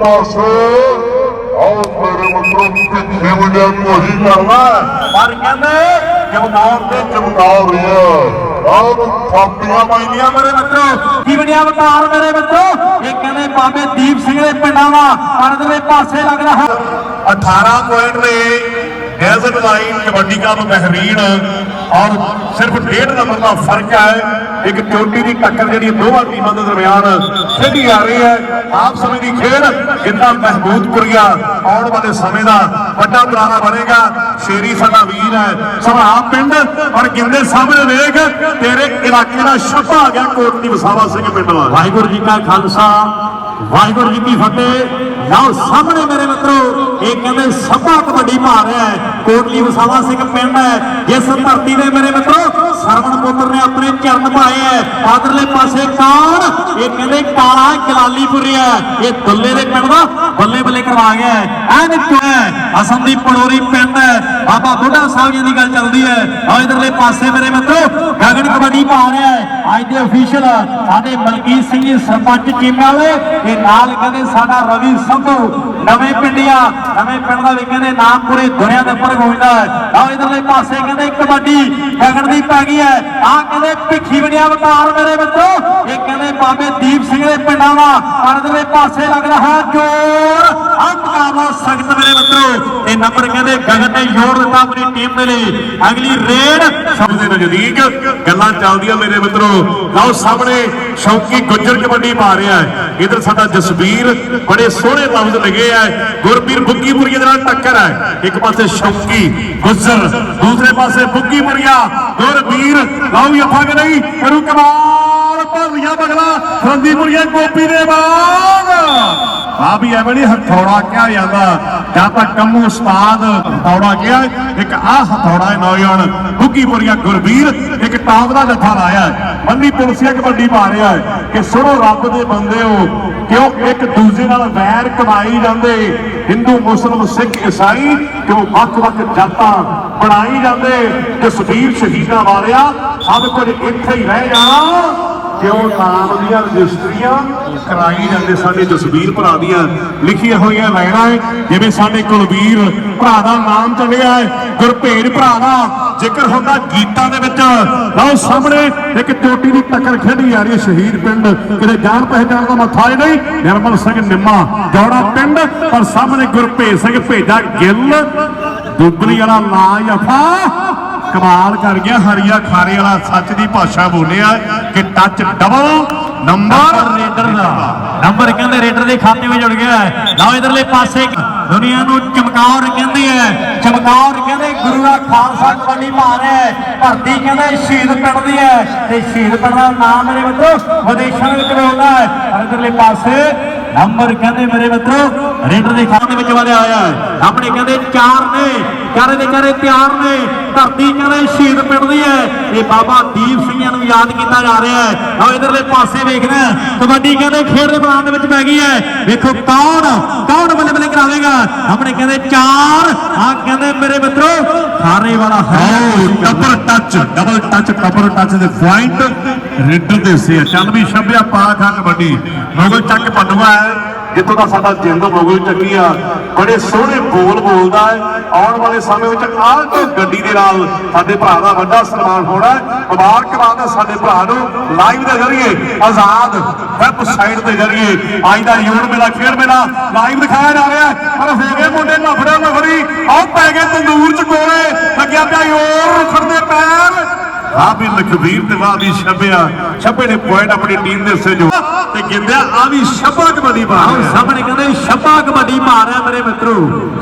ਪਾਸੇ ਆਓ ਮੇਰੇ ਮਤਲਬ ਪਿੱਛੇ ਮੁੰਡਿਆ ਕੋਈ ਕਰਨਾ ਪਰ ਕਹਿੰਦੇ ਜਮਨਾਰ ਤੇ ਜਮਨਾਰ ਆ। ਆਹ ਥਾਪੀਆਂ ਮਾਈਆਂ ਮੇਰੇ ਮਿੱਤਰੋ ਕੀ ਬਣਿਆ ਵਕਾਰ ਮੇਰੇ ਮਿੱਤਰੋ ਇਹ ਕਹਿੰਦੇ ਬਾਬੇ ਦੀਪ ਸਿੰਘ ਦੇ ਪਿੰਡਾਂ ਦਾ ਪਰਦਲੇ ਪਾਸੇ ਲੱਗ ਰਿਹਾ। 18 ਪੁਆਇੰਟ ਦੇ Desert Line kabaddi cup Bahrain ਔਰ ਸਿਰਫ ਡੇਢ ਨੰਬਰ ਦਾ ਫ਼ਰਕ ਹੈ। ਇੱਕ ਚੋਟੀ ਦੀ ਟੱਕਰ ਜਿਹੜੀ ਦੋਵਾਂ ਟੀਮਾਂ ਦੇ ਦਰਮਿਆਨ ਖੇਡੀ ਆ ਰਹੀ ਹੈ। ਆਪ ਸਮੇਂ ਦੀ ਖੇਡ ਕਿੰਨਾ ਮਹਿਮੂਦਪੁਰੀਆ ਆਉਣ ਵਾਲੇ ਸਮੇਂ ਦਾ ਵੱਡਾ ਪੁਰਾਣਾ ਬਣੇਗਾ। ਸ਼ੇਰੀ ਸਾਡਾ ਵੀਰ ਹੈ। ਸਭਾ ਪਿੰਡ ਔਰ ਗਿੰਦੇ ਸਾਹਮਣੇ ਵੇਖ, ਤੇਰੇ ਇਲਾਕੇ ਦਾ ਛੱਪਾ ਆ ਗਿਆ। ਕੋਟਲੀ ਵਸਾਵਾ ਸਿੰਘ ਪਿੰਡ ਵਾਲਾ। ਵਾਹਿਗੁਰੂ ਜੀ ਕਾ ਖਾਲਸਾ, ਵਾਹਿਗੁਰੂ ਜੀ ਕੀ ਫਤਿਹ। ਲਓ ਸਾਹਮਣੇ ਮੇਰੇ ਮਿੱਤਰੋ, ਇਹ ਕਹਿੰਦੇ ਸਭਾ ਕਬੱਡੀ ਪਾ ਰਿਹਾ ਹੈ, ਕੋਟਲੀ ਵਸਾਵਾ ਸਿੰਘ ਪਿੰਡ ਹੈ, ਜਿਸ ਧਰਤੀ ਦੇ ਮੇਰੇ ਮਿੱਤਰੋ, ਸਰਵਣ ਪੁੱਤਰ ਨੇ ਆਪਣੇ ਚਰਨ ਪਾਏ ਹੈ, ਆਦਰਲੇ ਪਾਸੇ ਕੌਣ? ਇਹ ਕਹਿੰਦੇ ਕਾਲਾ ਜਲਾਲੀਪੁਰੀਆ ਇਹ ਦੁੱਲੇ ਦੇ ਪਿੰਡ ਦਾ ਬੱਲੇ ਬੱਲੇ ਕਰਵਾ ਗਿਆ ਹੈ, ਐਨ ਚੁਣਿਆ ਅਸਮ ਦੀ ਪੜੋਰੀ ਪਿੰਡ ਹੈ, ਬਾਬਾ ਬੁੱਢਾ ਸਾਹਿਬ ਜੀ ਦੀ ਗੱਲ ਚੱਲਦੀ ਹੈ ਆ ਇਧਰਲੇ ਪਾਸੇ ਮੇਰੇ ਮਿੱਤਰੋ, ਗਗਨ ਕਬੱਡੀ ਪਾ ਰਿਹਾ ਹੈ, ਅੱਜ ਦੇ ਅਫੀਸ਼ੀਅਲ ਸਾਡੇ ਮਲਕੀਤ ਸਿੰਘ ਜੀ ਸਰਪੰਚ ਚੀਮੇ ਵਾਲੇ ਤੇ ਨਾਲ ਕਹਿੰਦੇ ਸਾਡਾ ਰਵੀ ਸੰਧੂ ਨਵੇਂ ਪਿੰਡਿਆ, ਨਵੇਂ ਪਿੰਡ ਦਾ ਵੀ ਕਹਿੰਦੇ ਨਾਮ ਪੂਰੀ ਦੁਨੀਆ ਦੇ ਉੱਪਰ ਗੂੰਜਦਾ ਹੈ। ਆਹ ਇਧਰਲੇ ਪਾਸੇ ਕਹਿੰਦੇ ਕਬੱਡੀ ਗਗਨ ਦੀ ਪੈ ਗਈ ਹੈ। ਆ ਕਹਿੰਦੇ ਭਿੱਖੀ ਬਣਿਆ ਵਕਾਰ ਮੇਰੇ ਮਿੱਤਰੋ। ਇਹ ਕਹਿੰਦੇ ਬਾਬੇ ਦੀਪ ਸਿੰਘ ਦੇ ਪਿੰਡਾਂ ਦਾ। ਪਰ ਪਾਸੇ ਲੱਗ ਰਿਹਾ ਜੋਰ ਆ ਮੁਕਾਬਲਾ ਸਖਤ ਮੇਰੇ ਮਿੱਤਰੋ। ਇਹ ਨੰਬਰ ਕਹਿੰਦੇ ਗਗਨ ਨੇ ਜੋਰ ਦਿੱਤਾ ਆਪਣੀ ਟੀਮ ਦੇ ਲਈ। ਅਗਲੀ ਰੇਡ ਸਭ ਦੇ ਨਜ਼ਦੀਕ ਗੱਲਾਂ ਚੱਲਦੀਆਂ ਮੇਰੇ ਮਿੱਤਰੋ। ਲਓ ਸਾਹਮਣੇ ਸ਼ੌਕੀ ਗੁੱਜਰ ਕਬੱਡੀ ਪਾ ਰਿਹਾ ਹੈ। ਇਧਰ ਸਾਡਾ ਜਸਵੀਰ ਬੜੇ ਸੋਹਣੇ ਲਫ਼ਜ਼ ਲੱਗੇ। ਆ ਗੁਰਬੀਰ ਬੁੱਗੀਪੁਰੀਏ ਦੇ ਨਾਲ ਟੱਕਰ ਹੈ ਇੱਕ ਪਾਸੇ ਸ਼ੌਕੀ ਗੁੱਜਰ ਦੂਸਰੇ ਪਾਸੇ ਬੁੱਗੀਪੁਰੀਆ ਗੁਰਬੀਰ ਲਓ ਵੀ ਆਪਾਂ ਕਿ ਨਹੀਂ ਕਰੂ ਕਮਾਲ ਭਰਲੀਆਂ ਬਗਲਾ ਫਰੰਦੀਪੁਰੀਆ ਗੋਪੀ ਦੇ ਬਾਗ ਆ ਵੀ ਐਵੇਂ ਨਹੀਂ ਹਥੌੜਾ ਕਿਹਾ ਜਾਂਦਾ। ਜਾਂ ਤਾਂ ਕੰਮੂ ਉਸਤਾਦ ਹਥੌੜਾ ਕਿਹਾ। ਇੱਕ ਆ ਹਥੌੜਾ ਹੈ ਨੌਜਵਾਨ, ਬੁੱਗੀਪੁਰੀਆ ਗੁਰਬੀਰ, ਇੱਕ ਟਾਪ ਦਾ ਜੱਫਾ ਲਾਇਆ ਬੰਦੀ ਪੁਲਸੀਆ ਕਬੱਡੀ ਪਾ ਰਿਹਾ ਹੈ ਕਿ ਸੁਣੋ ਰੱਬ ਦੇ ਬੰਦੇ ਹੋ, ਕਿਉਂ ਇੱਕ ਦੂਜੇ ਨਾਲ ਵੈਰ ਕਮਾਈ ਜਾਂਦੇ? ਹਿੰਦੂ, ਮੁਸਲਮ, ਸਿੱਖ, ਈਸਾਈ, ਕਿਉਂ ਵੱਖ-ਵੱਖ ਜਾਤਾਂ ਬਣਾਈ ਜਾਂਦੇ? ਜਸਵੀਰ ਸ਼ਹੀਦਾਂ ਵਾਲਿਆ? ਸਭ ਕੁਝ ਇੱਥੇ ਹੀ ਰਹਿ ਜਾਣਾ। ਕਿਉਂ ਨਾਮ ਦੀਆਂ ਰਜਿਸਟਰੀਆਂ ਕਰਾਈ ਜਾਂਦੇ ਸਾਡੇ ਜਸਵੀਰ ਭਰਾ ਦੀਆਂ। ਲਿਖੀਆਂ ਹੋਈਆਂ ਲਾਈਨਾਂ ਹੈ ਜਿਵੇਂ ਸਾਡੇ ਕੁਲਵੀਰ ਭਰਾ ਦਾ ਨਾਮ ਚੱਲਿਆ ਹੈ ਗੁਰਭੇਜ ਭਰਾ ਦਾ। ਜ਼ਿਕਰ ਹੁੰਦਾ ਗੀਤਾਂ ਦੇ ਵਿੱਚ, ਲਓ ਸਾਹਮਣੇ ਇੱਕ ਚੋਟੀ ਦੀ ਟੱਕਰ ਖੇਡੀ ਜਾ ਰਹੀ ਹੈ ਸ਼ਹੀਦ ਪਿੰਡ। ਕਿਤੇ ਜਾਣ ਪਹਿਚਾਣ ਦਾ ਮੱਥਾ ਹੀ ਨਹੀਂ, ਨਿਰਮਲ ਸਿੰਘ ਨਿੰਮਾ, ਜੋੜਾ ਪਿੰਡ, ਪਰ ਸਾਹਮਣੇ ਗੁਰਭੇਜ ਸਿੰਘ ਭੇਜਾ ਗਿੱਲ। ਦੁੱਬਲੀ ਵਾਲਾ ਨਾਂ ਜਫਾ। ਕਮਾਲ ਕਰ ਗਿਆ, ਹਰੀਆ ਖਾਰੇ ਵਾਲਾ ਸੱਚ ਦੀ ਭਾਸ਼ਾ ਬੋਲਿਆ, ਕਿ ਟੱਚ ਡਬਲ ਨੰਬਰ ਰੇਡਰ ਦਾ। ਨੰਬਰ ਕਹਿੰਦੇ ਰੇਡਰ ਦੇ ਖਾਤੇ ਵਿੱਚ ਜੁੜ ਗਿਆ ਹੈ। ਲਓ ਇਧਰਲੇ ਪਾਸੇ ਦੁਨੀਆ ਨੂੰ ਚਮਕੌਰ ਕਹਿੰਦੀ ਹੈ। ਚਮਕੌਰ ਕਹਿੰਦੇ ਗੁਰੂ ਦਾ ਖਾਲਸਾ ਕਬੱਡੀ ਪਾ ਰਿਹਾ ਹੈ। ਧਰਤੀ ਕਹਿੰਦੇ ਸ਼ਹੀਦ ਪਿੰਡ ਦੀ ਹੈ। ਤੇ ਸ਼ਹੀਦ ਪਿੰਡ ਦਾ ਨਾਮ ਮੇਰੇ ਮਿੱਤਰੋ ਵਿਦੇਸ਼ਾਂ ਵਿੱਚ ਬੋਲਦਾ ਹੈ। ਔਰ ਇਧਰਲੇ ਪਾਸੇ ਨੰਬਰ ਕਹਿੰਦੇ ਮੇਰੇ ਮਿੱਤਰੋ ਰੇਡਰ ਦੇ ਖਾਤੇ ਵਿੱਚ ਵਧਿਆ ਹੋਇਆ ਹੈ। ਆਪਣੇ ਕਹਿੰਦੇ ਚਾਰ ਨੇ ਚਾਰੇ ਦੇ ਚਾਰੇ ਤਿਆਰ ਨੇ, ਧਰਤੀ ਕਹਿੰਦੇ ਸ਼ਹੀਦ ਪਿੰਡ ਦੀ ਹੈ। ਇਹ ਬਾਬਾ ਦੀਪ ਸਿੰਘਾਂ ਨੂੰ ਯਾਦ ਕੀਤਾ ਜਾ ਰਿਹਾ ਹੈ। ਆਓ ਇਧਰਲੇ ਪਾਸੇ ਵੇਖਣਾ ਕਬੱਡੀ ਕਹਿੰਦੇ ਖੇਡ ਦੇ ਮੈਦਾਨ ਦੇ ਵਿੱਚ ਪੈ ਗਈ ਹੈ। ਵੇਖੋ ਕੌਣ ਕੌਣ ਬੱਲੇ ਬੱਲੇ ਕਰਾਵੇਗਾ? ਆਪਣੇ ਕਹਿੰਦੇ ਚਾਰ ਆ ਕਹਿੰਦੇ ਮੇਰੇ ਮਿੱਤਰੋ, ਖਾਰੇ ਵਾਲਾ ਹੈ। Double touch double touch double touch ਦੇ ਪੁਆਇੰਟ ਰੇਡਰ ਦੇ ਸੇ ਚੱਲ ਛੱਬਿਆ ਪਾ ਖਾ ਕਬੱਡੀ। ਮੁਗਲ ਚੱਕ ਪੰਡਵਾ ਹੈ। ਜਿੱਥੋਂ ਦਾ ਸਾਡਾ ਜਿੰਦ ਮੁਗਲ ਚੱਕੀ ਆ, ਬੜੇ ਸੋਹਣੇ ਬੋਲ ਬੋਲਦਾ ਹੈ। ਆਉਣ ਵਾਲੇ ਸਮੇਂ ਵਿੱਚ ਆਲਟੋ ਗੱਡੀ ਦੇ ਨਾਲ ਸਾਡੇ ਭਰਾ ਦਾ ਵੱਡਾ ਸਨਮਾਨ ਹੋਣਾ ਹੈ। ਮੁਬਾਰਕਬਾਦ ਹੈ ਸਾਡੇ ਭਰਾ ਨੂੰ। ਲਾਈਵ ਦੇ ਜ਼ਰੀਏ ਆਜ਼ਾਦ ਵੈਬਸਾਈਟ ਦੇ ਜ਼ਰੀਏ ਅੱਜ ਦਾ ਯੂਰ ਮੇਲਾ, ਖੇਡ ਮੇਲਾ ਲਾਈਵ ਦਿਖਾਇਆ ਜਾ ਰਿਹਾ ਪਰ ਹੋ ਗਏ ਮੁੰਡੇ ਲਫੜਾ ਨਫ਼ਰੀ ਆਹ ਪੈ ਗਏ ਤੰਦੂਰ ਚ ਕੋਲੇ ਲੱਗਿਆ ਪਿਆ ਯੋਰ ਖੜਦੇ ਵੀ ਲਖਵੀਰ ਤੇ ਵਾਹ ਵੀ ਛੱਬਿਆ ਛੱਬੇ ਨੇ ਪੁਆਇੰਟ ਆਪਣੀ ਟੀਮ ਦੇ ਹਿੱਸੇ ਜੋ। ਤੇ ਗਿੰਦਿਆ ਆ ਵੀ ਛੱਬਾ ਕਬੱਡੀ ਆਓ ਰਿਹਾ। ਸਾਹਮਣੇ ਕਹਿੰਦੇ ਛੱਪਾ ਕਬੱਡੀ ਪਾ ਰਿਹਾ ਮੇਰੇ ਮਿੱਤਰੋ।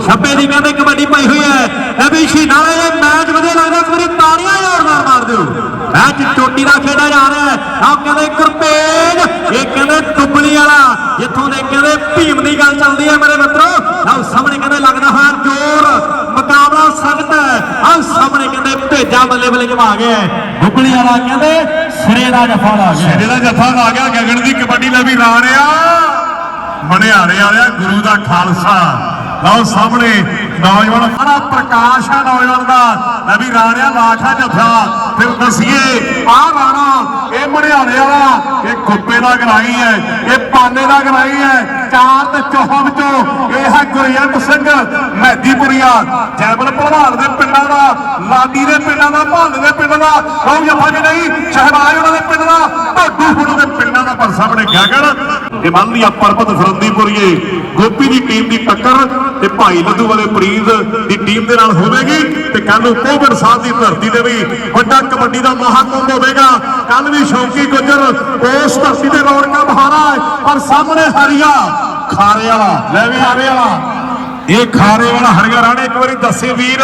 ਛੱਪੇ ਦੀ ਕਹਿੰਦੇ ਕਬੱਡੀ ਪਾਈ ਹੋਈ ਹੈ। ਇਹ ਵੀ ਸ਼ਹੀਦਾਂ ਵਾਲੇ ਇਹ ਮੈਚ ਵਧੀਆ ਲੱਗਦਾ ਇੱਕ ਵਾਰੀ ਤਾੜੀਆਂ ਜ਼ੋਰਦਾਰ ਮਾਰ ਦਿਓ। ਮੈਚ ਚੋਟੀ ਦਾ ਖੇਡਿਆ ਜਾ ਰਿਹਾ ਹੈ। ਆਹ ਕਹਿੰਦੇ ਗੁਰਪੇਜ ਇਹ ਕਹਿੰਦੇ ਟੁੱਬਲੀ ਵਾਲਾ। ਜਿੱਥੋਂ ਦੇ ਕਹਿੰਦੇ ਭੀਮ ਦੀ ਗੱਲ ਚੱਲਦੀ ਹੈ ਮੇਰੇ ਮਿੱਤਰੋ। ਆਹ ਸਾਹਮਣੇ ਕਹਿੰਦੇ ਲੱਗਦਾ ਹੋਇਆ ਜ਼ੋਰ ਮੁਕਾਬਲਾ ਸਖਤ ਹੈ। ਆਹ ਸਾਹਮਣੇ ਕਹਿੰਦੇ ਭੇਜਾ ਬੱਲੇ ਬੱਲੇ ਜਮਾ ਗਿਆ ਟੁੱਬਲੀ ਵਾਲਾ ਕਹਿੰਦੇ ਸਿਰੇ ਦਾ ਜਫਾ ਲਾ ਗਿਆ। ਸਿਰੇ ਦਾ ਜੱਫਾ ਲਾ ਗਿਆ, ਗਗਨ ਦੀ ਕਬੱਡੀ ਲੈ ਵੀ ਰਾਣਿਆ ਮਣਿਆਰੇ ਵਾਲਿਆ, ਗੁਰੂ ਦਾ ਖਾਲਸਾ। ਲਓ ਸਾਹਮਣੇ ਨੌਜਵਾਨ ਸਾਰਾ ਪ੍ਰਕਾਸ਼ ਆ ਨੌਜਵਾਨ ਦਾ। ਲੈ ਵੀ ਰਾਣਿਆ ਲਾਖਾ ਜੱਫਾ। ਫਿਰ ਦਸੀਏ ਆ ਰਾਣਾ, ਇਹ ਮੜਿਆਲੇ ਵਾਲਾ, ਇਹ ਕੁੱਪੇ ਦਾ ਗਰਾਈ ਹੈ, ਇਹ ਪਾਨੇ ਦਾ ਗਰਾਈ ਹੈ, ਚਾਰ ਤੇ ਚੌਹਾਂ ਵਿੱਚੋਂ ਇਹ ਹੈ ਗੁਰਜੰਤ ਸਿੰਘ ਮਹਿਦੀਪੁਰੀਆ ਜੈਵਲ ਭਲਵਾਨ ਦੇ ਪਿੰਡਾਂ ਦਾ ਲਾਦੀ ਦੇ ਪਿੰਡਾਂ ਦਾ, ਭਾਲ ਦੇ ਪਿੰਡ ਦਾ ਕਹੋ ਜਫਾ ਜੀ ਨਹੀਂ, ਸ਼ਹਿਬਾਜ਼ ਉਹਨਾਂ ਦੇ ਪਿੰਡ ਦਾ ਢੋਡੂ ਫੁੱਲ ਦੇ ਪਿੰਡਾਂ ਦਾ ਪਰ ਸਾਹਮਣੇ ਗਗਨ ਇਹ ਮੰਨਲੀਆ ਪਰਬਤ ਫਰੰਦੀਪੁਰੀਏ। ਗੋਪੀ ਦੀ ਟੀਮ ਦੀ ਟੱਕਰ ਤੇ ਭਾਈ ਲੱਡੂ ਵਾਲੇ ਪ੍ਰੀਤ ਦੀ ਟੀਮ ਦੇ ਨਾਲ ਹੋਵੇਗੀ ਤੇ ਕੱਲ ਨੂੰ ਕੋਵਿਡ ਸਾਹਿਬ ਦੀ ਧਰਤੀ ਤੇ ਵੀ ਵੱਡਾ ਕਬੱਡੀ ਦਾ ਮਹਾਕੁੰਭ ਹੋਵੇਗਾ। ਕੱਲ ਵੀ ਸ਼ੌਕੀ ਗੁੱਜਰ ਉਸ ਧਰਤੀ ਤੇ ਰੌਣਕਾਂ ਬਹਾਰਾ ਪਰ ਸਾਹਮਣੇ ਹਰੀਆ, ਖਾਰੇ ਵਾਲਾ, ਲੈ ਵੀ ਖਾਰੇ ਵਾਲਾ। ਇਹ ਖਾਰੇ ਵਾਲਾ ਹਰੀਆ ਰਾਣੇ, ਇੱਕ ਵਾਰੀ ਦੱਸੇ ਵੀਰ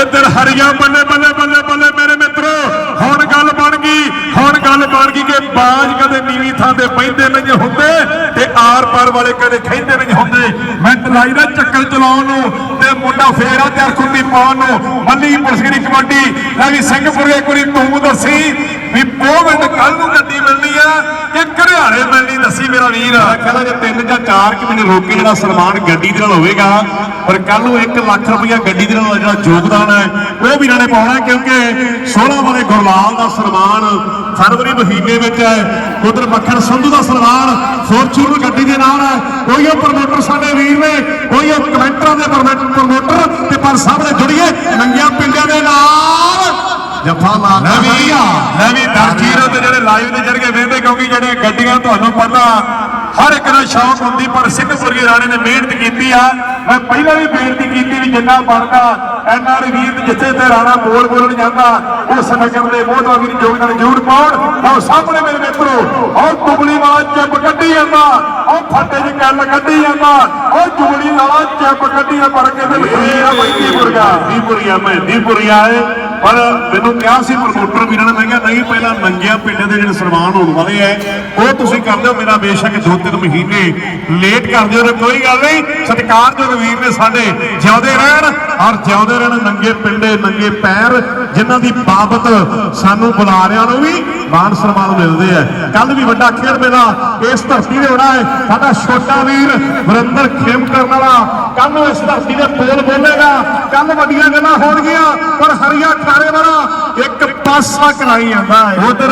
ਇਧਰ ਹਰੀਆ ਬੱਲੇ ਬੱਲੇ ਬੱਲੇ ਬੱਲੇ ਮੇਰੇ ਮਿੱਤਰੋ। ਹੁਣ ਗੱਲ ਬਣ ਗਈ, ਹੁਣ ਗੱਲ ਬਣ ਗਈ ਕਿ ਬਾਜ ਕਦੇ ਨੀਵੀਂ ਥਾਂ ਤੇ ਬੈਂਦੇ ਨਹੀਂ ਹੁੰਦੇ ਤੇ ਆਰ ਪਾਰ ਵਾਲੇ ਕਦੇ ਖੈਂਦੇ ਨਹੀਂ ਹੁੰਦੇ। ਮਿੰਟ ਲਾਈ ਦਾ ਚੱਕਰ ਚਲਾਉਣ ਨੂੰ ਤੇ ਮੁੰਡਾ ਫੇਰ ਆ ਤਿਆਰ ਖੁੱਦੀ ਪਾਉਣ ਨੂੰ। ਮੱਲੀ ਪੁਲਿਸਗਰੀ ਕਬੱਡੀ, ਲੈ ਵੀ ਸਿੰਘਪੁਰ ਇੱਕ ਤੂੰ ਦੱਸੀ ਵੀ ਕੋਵਿਡ ਕੱਲ ਨੂੰ ਗੱਡੀ ਮਿਲਣੀ ਆ। ਕਿ ਘਰਿਆਲੇ ਮਿਲਣੀ ਦੱਸੀ ਮੇਰਾ ਵੀਰ। ਕਹਿੰਦਾ ਜੇ ਤਿੰਨ ਜਾਂ ਚਾਰ ਕਿ ਮਹੀਨੇ ਰੋਕ ਜਿਹੜਾ ਸਨਮਾਨ ਗੱਡੀ ਦੇ ਨਾਲ ਹੋਵੇਗਾ ਪਰ ਕੱਲ ਨੂੰ 1 ਲੱਖ ਰੁਪਇਆ ਗੱਡੀ ਦੇ ਨਾਲ ਜਿਹੜਾ ਯੋਗਦਾਨ ਹੈ ਉਹ ਵੀਰਾਂ ਨੇ ਪਾਉਣਾ ਕਿਉਂਕਿ 16 ਵਾਲੇ ਗੁਰਲਾਲ ਦਾ ਸਨਮਾਨ ਫਰਵਰੀ ਮਹੀਨੇ ਵਿੱਚ ਹੈ। ਉਧਰ ਮੱਖਣ ਸੰਧੂ ਦਾ ਸਨਮਾਨ ਫੋਰਚੂਨਰ ਗੱਡੀ ਦੇ ਨਾਲ ਹੈ। ਕੋਈ ਉਹ ਪ੍ਰਮੋਟਰ ਸਾਡੇ ਵੀਰ ਨੇ ਕੋਈ ਉਹ ਕਮੈਂਟਰਾਂ ਦੇ ਪ੍ਰਮੋਟਰ ਤੇ ਪਰ ਸਾਹਮਣੇ ਜੁੜੀਏ ਨੰਗਿਆਂ ਪਿੰਡਾਂ ਦੇ ਨਾਲ। ਜੱਫਾ ਲਾ ਲੈ ਵੀ ਲੈ ਵੀ ਦਰਜੀਰੋ ਤੇ ਜਿਹੜੇ ਲਾਈਵ ਦੇ ਕਿਉਂਕਿ ਜਿਹੜੇ ਗੱਡੀਆਂ ਤੁਹਾਨੂੰ ਪਤਾ ਹਰ ਇੱਕ ਦਾ ਸ਼ੌਕ ਹੁੰਦੀ ਪਰ ਸਿੰਘਪੁਰੀ ਰਾਣੇ ਨੇ ਮਿਹਨਤ ਕੀਤੀ ਆ। ਮੈਂ ਪਹਿਲਾਂ ਵੀ ਬੇਨਤੀ ਕੀਤੀ ਵੀ ਜਿੰਨਾ ਬਣਦਾ ਐਨਆਰ ਵੀਰ ਜਿੱਥੇ ਤੇ ਰਾਣਾ ਬੋਲ ਬੋਲਣ ਜਾਂਦਾ ਉਸ ਨਗਰ ਦੇ ਮੋਹਤਵਾ ਵੀਰ ਯੋਗਦਾਨ ਜ਼ਰੂਰ ਪਾਉਣ। ਆਹ ਸਾਹਮਣੇ ਮੇਰੇ ਮਿੱਤਰੋ ਆਹ ਕੁਬਲੀ ਵਾਲਾ ਚੱਪ ਕੱਢੀ ਜਾਂਦਾ ਆਹ ਫੱਟੇ ਦੀ ਗੱਲ ਕੱਢੀ ਜਾਂਦਾ ਆਹ ਜੁਗਲੀ ਵਾਲਾ ਚੱਪ ਕੱਢੀ ਆ ਪਰ ਕਹਿੰਦੇ ਲਖੀਰ ਆ ਮਹਿਦੀਪੁਰੀਆ ਦੀਪੁਰੀਆ ਮਹਿਦੀਪੁਰੀਆ ਹੈ ਪਰ ਮੈਨੂੰ ਕਿਹਾ ਸੀ ਪ੍ਰਮੋਟਰ ਵੀਰਾਂ ਨੇ, ਮੈਂ ਕਿਹਾ ਨਹੀਂ, ਪਹਿਲਾਂ ਨੰਗਿਆਂ ਪਿੰਡਾਂ ਦੇ ਜਿਹੜੇ ਸਨਮਾਨ ਹੋਣ ਵਾਲੇ ਐ, ਉਹ ਤੁਸੀਂ ਕਰ ਦਿਓ, ਮੇਰਾ ਬੇਸ਼ੱਕ ਦੋ ਤਿੰਨ ਮਹੀਨੇ ਲੇਟ ਕਰ ਦਿਓ ਤੇ ਕੋਈ ਗੱਲ ਨਹੀਂ, ਸਤਿਕਾਰ ਜੋ ਵੀਰ ਨੇ ਸਾਡੇ ਜਿਉਂਦੇ ਰਹਿਣ, ਔਰ ਜਿਉਂਦੇ ਰਹਿਣ ਨੰਗੇ ਪਿੰਡੇ, ਨੰਗੇ ਪੈਰ, ਜਿਨ੍ਹਾਂ ਦੀ ਬਾਬਤ ਸਾਨੂੰ ਬੁਲਾਰਿਆਂ ਨੂੰ ਵੀ ਮਾਨ ਸਨਮਾਨ ਮਿਲਦੇ ਆ। ਕੱਲ ਵੀ ਵੱਡਾ ਖੇਡ ਮੇਲਾ ਇਸ ਧਰਤੀ ਦੇ ਹੋਣਾ ਹੈ। ਸਾਡਾ ਛੋਟਾ ਵੀਰ ਵਰਿੰਦਰ ਖੇਮ ਕਰਨ ਵਾਲਾ ਕੱਲ ਇਸ ਧਰਤੀ ਦੇ ਬੋਲ ਬੋਲੇਗਾ। ਕੱਲ ਵੱਡੀਆਂ ਗੱਲਾਂ ਹੋਣਗੀਆਂ, ਪਰ ਹਰੀਆ ਖਾਰੇ ਵਾਲਾ ਇੱਕ ਪਾਸਾ ਕਰਾਈ ਜਾਂਦਾ ਹੈ। ਉਧਰ